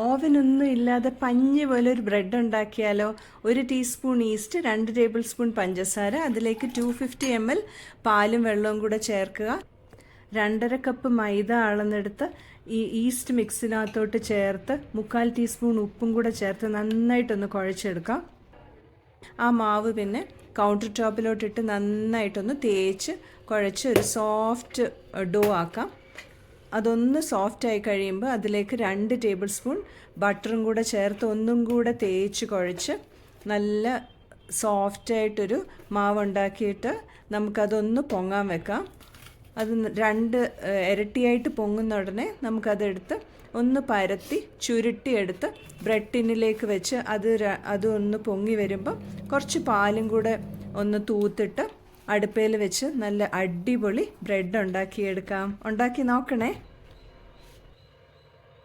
ഓവനൊന്നും ഇല്ലാതെ പഞ്ഞ് പോലെ ഒരു ബ്രെഡ് ഉണ്ടാക്കിയാലോ? ഒരു ടീസ്പൂൺ ഈസ്റ്റ് രണ്ട് ടേബിൾ സ്പൂൺ പഞ്ചസാര അതിലേക്ക് ടു ഫിഫ്റ്റി എം എൽ പാലും വെള്ളവും കൂടെ ചേർക്കുക. രണ്ടര കപ്പ് മൈദ അളന്നെടുത്ത് ഈ ഈസ്റ്റ് മിക്സിനകത്തോട്ട് ചേർത്ത് മുക്കാൽ ടീസ്പൂൺ ഉപ്പും കൂടെ ചേർത്ത് നന്നായിട്ടൊന്ന് കുഴച്ചെടുക്കാം. ആ മാവ് പിന്നെ കൗണ്ടർ ടോപ്പിലോട്ടിട്ട് നന്നായിട്ടൊന്ന് തേച്ച് കുഴച്ച് ഒരു സോഫ്റ്റ് ഡോ ആക്കാം. അതൊന്ന് സോഫ്റ്റ് ആയി കഴിയുമ്പോൾ അതിലേക്ക് രണ്ട് ടേബിൾ സ്പൂൺ ബട്ടറും കൂടെ ചേർത്ത് ഒന്നും കൂടെ തേച്ച് കുഴച്ച് നല്ല സോഫ്റ്റായിട്ടൊരു മാവ് ഉണ്ടാക്കിയിട്ട് നമുക്കതൊന്ന് പൊങ്ങാൻ വെക്കാം. അത് രണ്ട് ഇരട്ടിയായിട്ട് പൊങ്ങുന്ന ഉടനെ നമുക്കതെടുത്ത് ഒന്ന് പരത്തി ചുരുട്ടിയെടുത്ത് ബ്രെഡ് ടിന്നിലേക്ക് വെച്ച് അത് അതൊന്ന് പൊങ്ങി വരുമ്പോൾ കുറച്ച് പാലും കൂടെ ഒന്ന് തൂത്തിട്ട് അടുപ്പയിൽ വെച്ച് നല്ല അടിപൊളി ബ്രെഡ് ഉണ്ടാക്കിയെടുക്കാം. ഉണ്ടാക്കി നോക്കണേ.